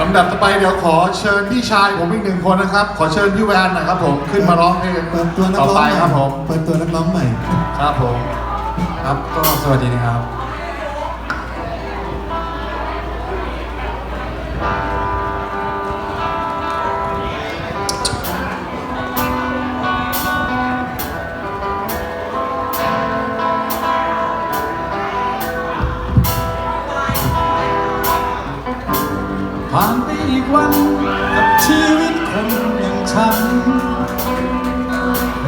ลำดับต่อไปเดี๋ยวขอเชิญพี่ชายผมอีกหนึ่งคนนะครับ ขอเชิญพี่แวนหนะครับผมขึ้นมาร้องเพลงเปิดตัวนักต่อร้องไปใหม่ครับผม เปิดตัวนักร้องใหม่ ครับผม ครับก็สวัสดีนะครับ ผ่านไปอีกวันกับชีวิตคนอย่างฉัน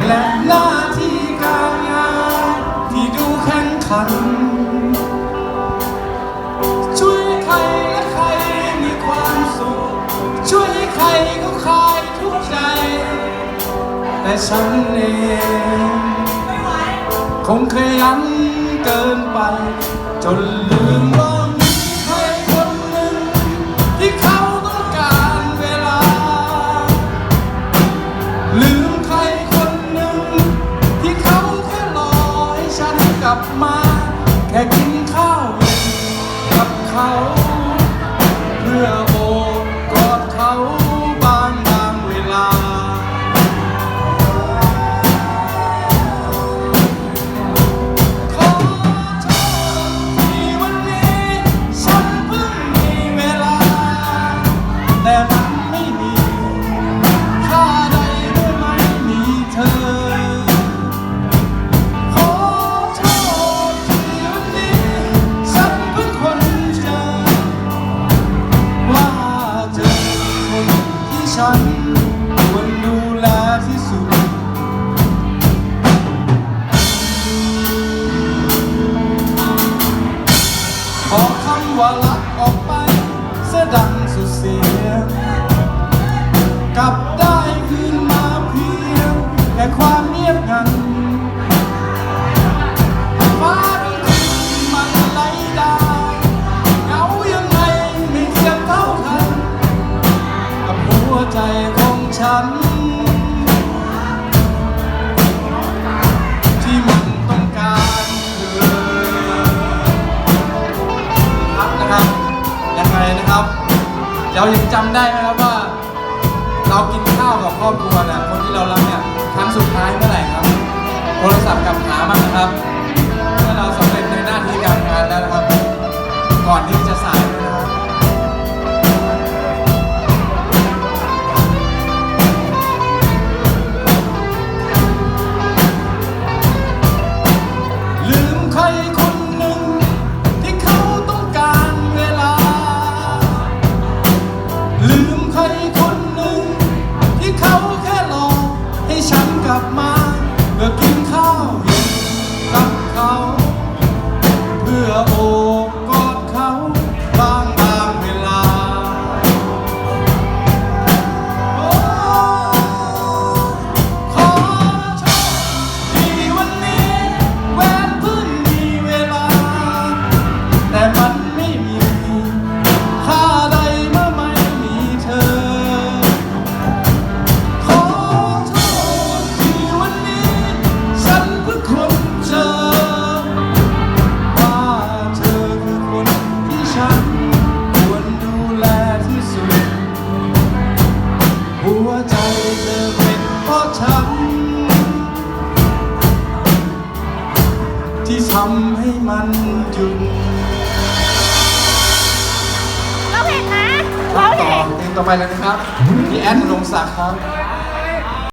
และหน้าที่การงานที่ดูแข่งขัน ช่วยใครและใครมีความสุข ช่วยให้ใครเขาคลายทุกข์ใจ แต่ฉันเองคงขยันเกินไป จนลืมว่า กลับมา แค่กินข้าวเย็นกับเขา ฉันควรดูแลที่สุด ขอคำว่ารักออกไปเสียดังสุดเสียงกลับได้คืนมาเพียง แต่ความเงียบงัน ฉัน ที่มันต้องการเธอครับนะครับ ยังไงนะครับ เรายังจำได้ไหมครับว่า เรากินข้าวกับครอบครัวนะคนที่เรารักเนี่ย ครั้งสุดท้ายเมื่อไหร่ครับ โทรศัพท์กลับหาบ้านะครับ เพราะฉันที่ทำให้มันหยุดเราเห็นนะครัเราบต่อเห็น เพลงต่อไปเลยนะครับพี่แอนนรงศักดิ์ครับ